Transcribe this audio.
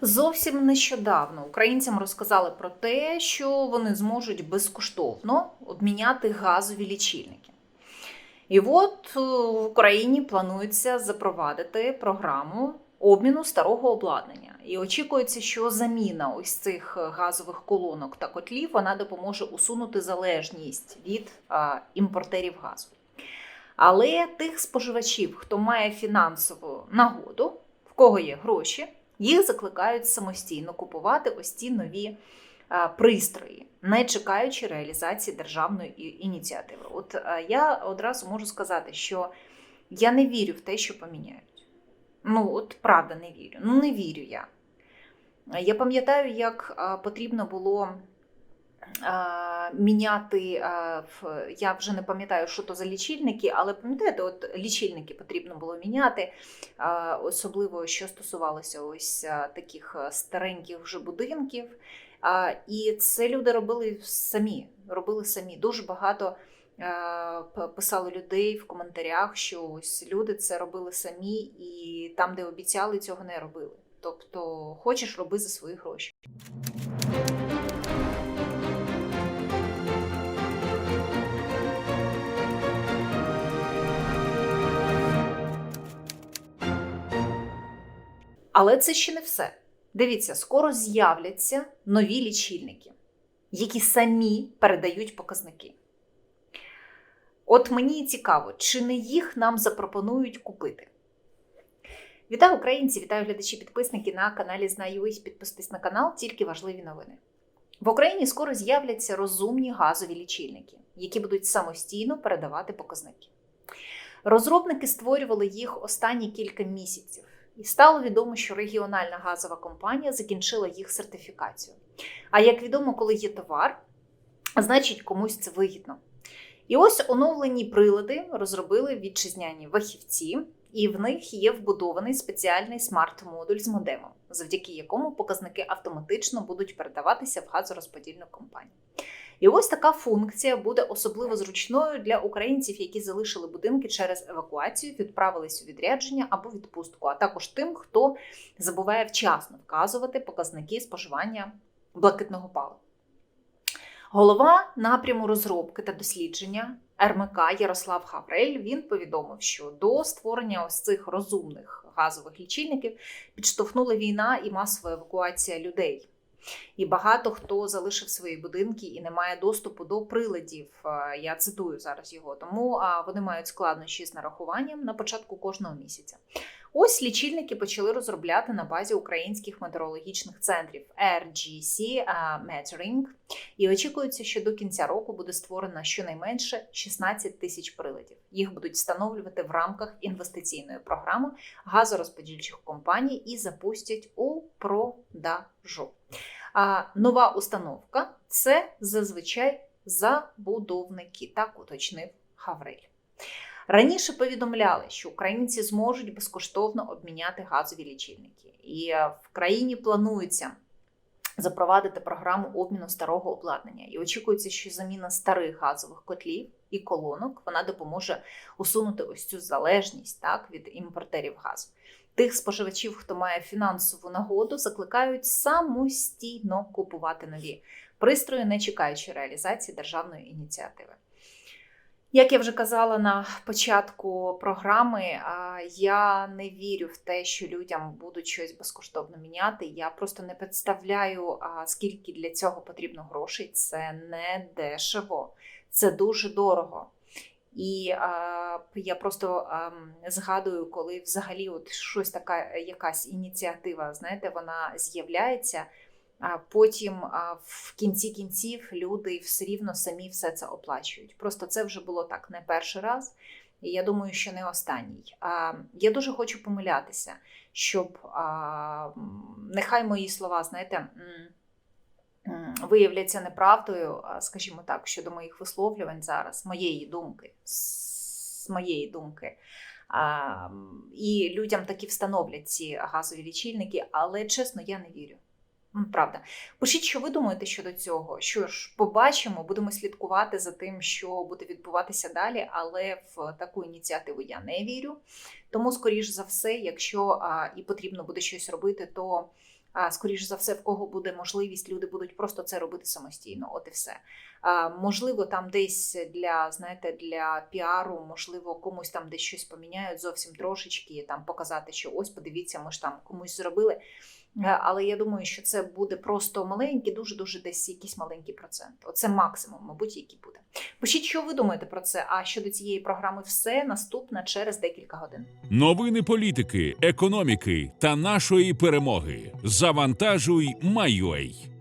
Зовсім нещодавно українцям розказали про те, що вони зможуть безкоштовно обміняти газові лічильники. І от е, в Україні планується запровадити програму обміну старого обладнання. І очікується, що заміна ось цих газових колонок та котлів вона допоможе усунути залежність від імпортерів газу. Але тих споживачів, хто має фінансову нагоду, в кого є гроші, їх закликають самостійно купувати ось ці нові пристрої, не чекаючи реалізації державної ініціативи. От я одразу можу сказати, що я не вірю в те, що поміняють. Ну, от правда, не вірю. Ну, не вірю я. Я пам'ятаю, як потрібно було міняти. Я вже не пам'ятаю, що то за лічильники, але пам'ятаєте, от лічильники потрібно було міняти, особливо що стосувалося ось таких стареньких вже будинків. І це люди робили самі. Робили самі. Дуже багато писали людей в коментарях, що ось люди це робили самі, і там, де обіцяли, цього не робили. Тобто, хочеш роби за свої гроші. Але це ще не все. Дивіться, скоро з'являться нові лічильники, які самі передають показники. От мені цікаво, чи не їх нам запропонують купити. Вітаю українці, вітаю глядачі, підписники на каналі Знаю.ua. Підписуйтесь на канал, тільки важливі новини. В Україні скоро з'являться розумні газові лічильники, які будуть самостійно передавати показники. Розробники створювали їх останні кілька місяців, і стало відомо, що регіональна газова компанія закінчила їх сертифікацію. А як відомо, коли є товар, значить комусь це вигідно. І ось оновлені прилади розробили вітчизняні фахівці, і в них є вбудований спеціальний смарт-модуль з модемом, завдяки якому показники автоматично будуть передаватися в газорозподільну компанію. І ось така функція буде особливо зручною для українців, які залишили будинки через евакуацію, відправились у відрядження або відпустку, а також тим, хто забуває вчасно вказувати показники споживання блакитного палива. Голова напряму розробки та дослідження РМК Ярослав Хаврель він повідомив, що до створення ось цих розумних газових лічильників підштовхнула війна і масова евакуація людей. І багато хто залишив свої будинки і не має доступу до приладів. Е, Я цитую зараз його. Тому вони мають складнощі з нарахуванням на початку кожного місяця. Ось лічильники почали розробляти на базі українських метеорологічних центрів RGC Metering. І очікується, що до кінця року буде створено щонайменше 16 тисяч приладів. Їх будуть встановлювати в рамках інвестиційної програми газорозподільчих компаній і запустять у продажу. А нова установка це зазвичай забудовники, так уточнив Хаврель. Раніше повідомляли, що українці зможуть безкоштовно обміняти газові лічильники, і е, в країні планується запровадити програму обміну старого обладнання. І очікується, що заміна старих газових котлів і колонок вона допоможе усунути ось цю залежність так від імпортерів газу. Тих споживачів, хто має фінансову нагоду, закликають самостійно купувати нові пристрої, не чекаючи реалізації державної ініціативи. Як я вже казала на початку програми, я не вірю в те, що людям будуть щось безкоштовно міняти. Я просто не представляю, скільки для цього потрібно грошей. Це не дешево, це дуже дорого. І я просто а, згадую, коли взагалі от щось така якась ініціатива, знаєте, вона з'являється. Потім в кінці кінців люди все рівно самі все це оплачують. Просто це вже було так не перший раз, і я думаю, що не останній. Я дуже хочу помилятися, щоб нехай мої слова, знаєте, виявляться неправдою, скажімо так, щодо моїх висловлювань зараз, моєї думки, з моєї думки. А, і людям таки встановлять ці газові лічильники, але чесно, я не вірю. Правда, пишіть, що ви думаєте щодо цього. Що ж, побачимо, будемо слідкувати за тим, що буде відбуватися далі. Але в таку ініціативу я не вірю. Тому, скоріш за все, якщо а, і потрібно буде щось робити, то А скоріш за все, в кого буде можливість, люди будуть просто це робити самостійно. От і все. Можливо, там десь для знаєте, для піару, можливо, комусь там десь щось поміняють зовсім трошечки, там показати, що ось подивіться, ми ж там комусь зробили. Е, Але я думаю, що це буде просто маленький, дуже дуже десь якийсь маленький процент. Оце максимум, мабуть, який буде. Пишіть, що ви думаєте про це. А щодо цієї програми, все наступне через декілька годин. Новини політики, економіки та нашої перемоги. Завантажуй, Майой.